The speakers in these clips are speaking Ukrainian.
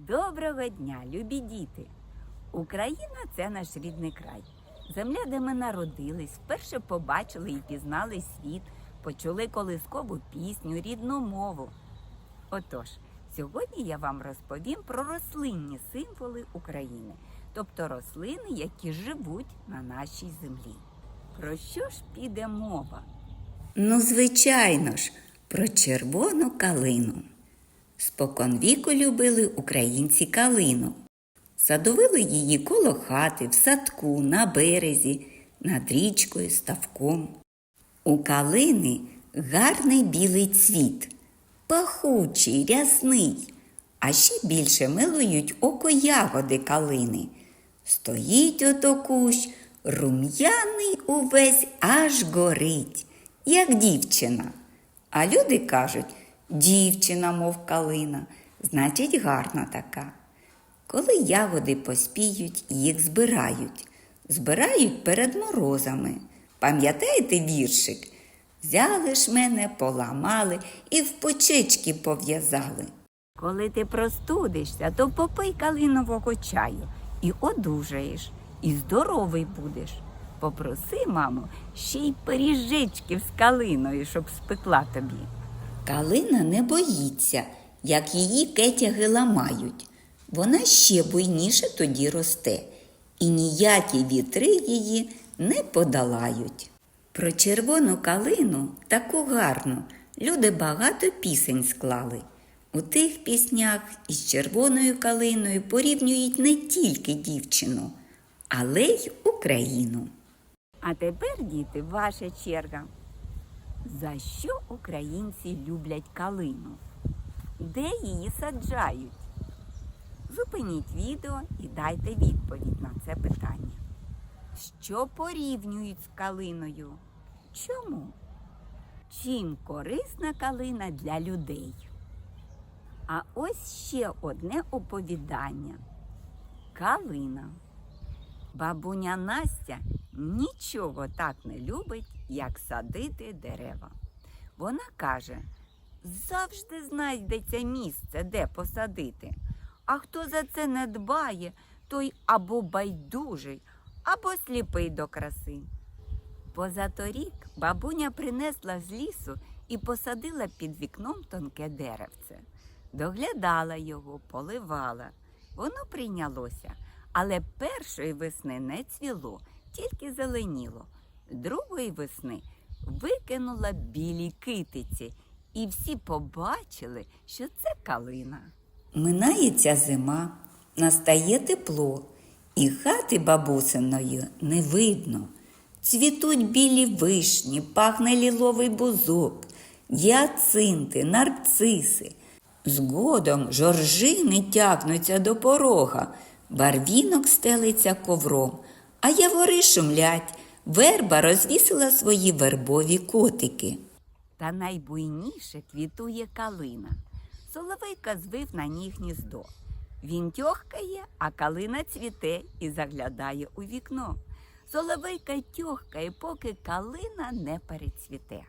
Доброго дня, любі діти! Україна це наш рідний край. Земля, де ми народились, вперше побачили і пізнали світ, почули колискову пісню, рідну мову. Отож, сьогодні я вам розповім про рослинні символи України, тобто рослини, які живуть на нашій землі. Про що ж піде мова? Ну, звичайно ж, про червону калину. Споконвіку любили українці калину. Садовили її коло хати, в садку, на березі, над річкою, ставком. У калини гарний білий цвіт, пахучий, рясний, а ще більше милують око ягоди калини. Стоїть ото кущ, рум'яний увесь аж горить, як дівчина. А люди кажуть, дівчина, мов калина, значить, гарна така. Коли ягоди поспіють, їх збирають. Збирають перед морозами. Пам'ятаєте віршик? Взяли ж мене, поламали і в почечки пов'язали. Коли ти простудишся, то попий калинового чаю і одужаєш, і здоровий будеш. Попроси, мамо, ще й пиріжечків з калиною, щоб спекла тобі. Калина не боїться, як її кетяги ламають. Вона ще буйніше тоді росте, і ніякі вітри її не подолають. Про червону калину таку гарну люди багато пісень склали. У тих піснях із червоною калиною порівнюють не тільки дівчину, але й Україну. А тепер, діти, ваша черга. За що українці люблять калину? Де її саджають? Зупиніть відео і дайте відповідь на це питання. Що порівнюють з калиною? Чому? Чим корисна калина для людей? А ось ще одне оповідання. Калина. Бабуня Настя нічого так не любить, як садити дерева. Вона каже: завжди знайдеться місце, де посадити. А хто за це не дбає, той або байдужий, або сліпий до краси. Позаторік бабуня принесла з лісу і посадила під вікном тонке деревце. Доглядала його, поливала. Воно прийнялося, але першої весни не цвіло, тільки зеленіло. Другої весни викинула білі китиці, і всі побачили, що це калина. Минається зима, настає тепло, і хати бабусиної не видно. Цвітуть білі вишні, пахне ліловий бузок, гіацинти, нарциси. Згодом жоржини тягнуться до порога, барвінок стелиться ковром, а явори шумлять, верба розвісила свої вербові котики. Та найбуйніше квітує калина. Соловейка звив на ній гніздо. Він тьохкає, а калина цвіте і заглядає у вікно. Соловейка тьохкає, поки калина не перецвіте.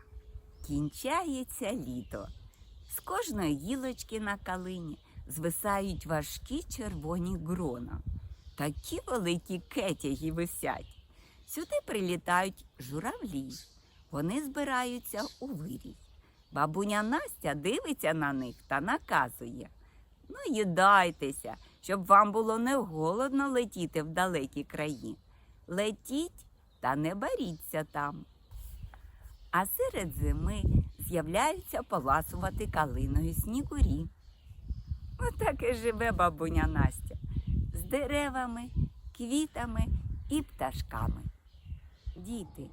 Кінчається літо. З кожної гілочки на калині звисають важкі червоні грона. Такі великі кетяги висять. Сюди прилітають журавлі. Вони збираються у вирій. Бабуня Настя дивиться на них та наказує. Ну, їдайтеся, щоб вам було не голодно летіти в далекі краї. Летіть та не боріться там. А серед зими з'являються поласувати калиною снігурі. Отак і живе бабуня Настя з деревами, квітами і пташками. Діти,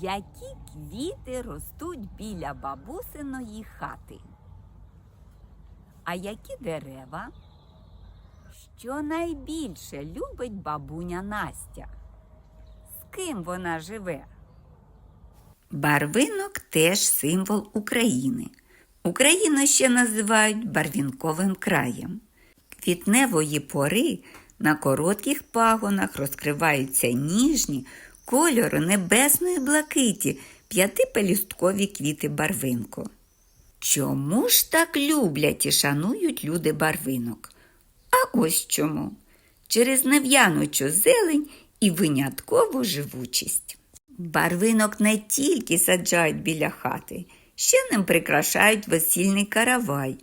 які квіти ростуть біля бабусиної хати? А які дерева? Що найбільше любить бабуня Настя? З ким вона живе? Барвинок теж символ України. Україну ще називають барвінковим краєм. Квітневої пори на коротких пагонах розкриваються ніжні кольору небесної блакиті п'ятипелюсткові квіти барвинку. Чому ж так люблять і шанують люди барвинок? А ось чому. Через нев'янучу зелень і виняткову живучість. Барвинок не тільки саджають біля хати, ще ним прикрашають весільний каравай.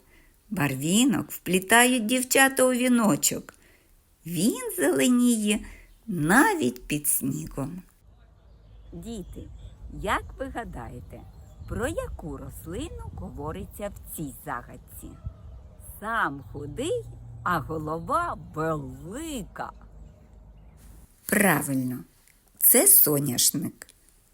Барвінок вплітають дівчата у віночок. Він зеленіє навіть під снігом. Діти, як ви гадаєте, про яку рослину говориться в цій загадці? Сам худий, а голова велика. Правильно, це соняшник.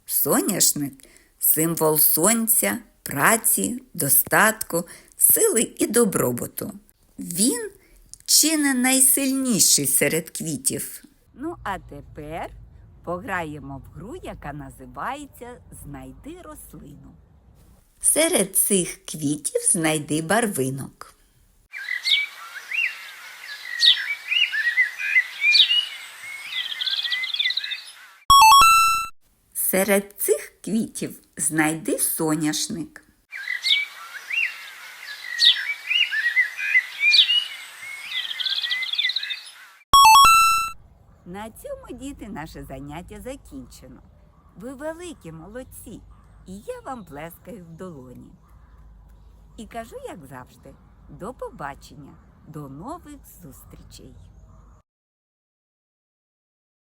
Соняшник символ сонця, праці, достатку, сили і добробуту. Він чи не найсильніший серед квітів. Ну, а тепер пограємо в гру, яка називається Знайди рослину. Серед цих квітів знайди барвинок. Серед цих квітів знайди соняшник. На цьому, діти, наше заняття закінчено. Ви великі молодці, і я вам плескаю в долоні. І кажу, як завжди, до побачення, до нових зустрічей!